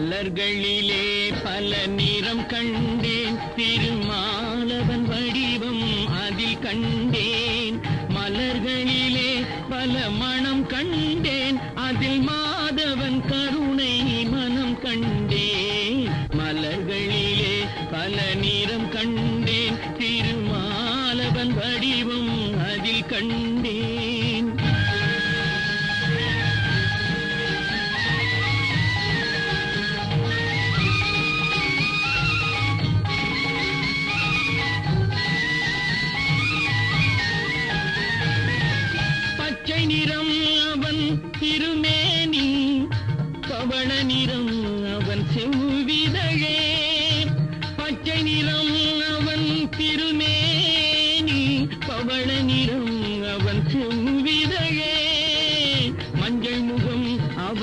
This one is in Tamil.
மலர்களிலே பல நிறம் கண்டேன். திருமாலவன் வடிவம் அதில் கண்டேன். மலர்களிலே பல மனம் கண்டேன். அதில் மாதவன் கருணை மனம் கண்டேன். மலர்களிலே பல நிறம் கண்டேன். திருமாலவன் வடிவம் அதில் கண்டேன். நிறம் அவன் திருமேனி பவள நிறம் அவன் செவ்விதழே பச்சை நிறம் அவன் திருமே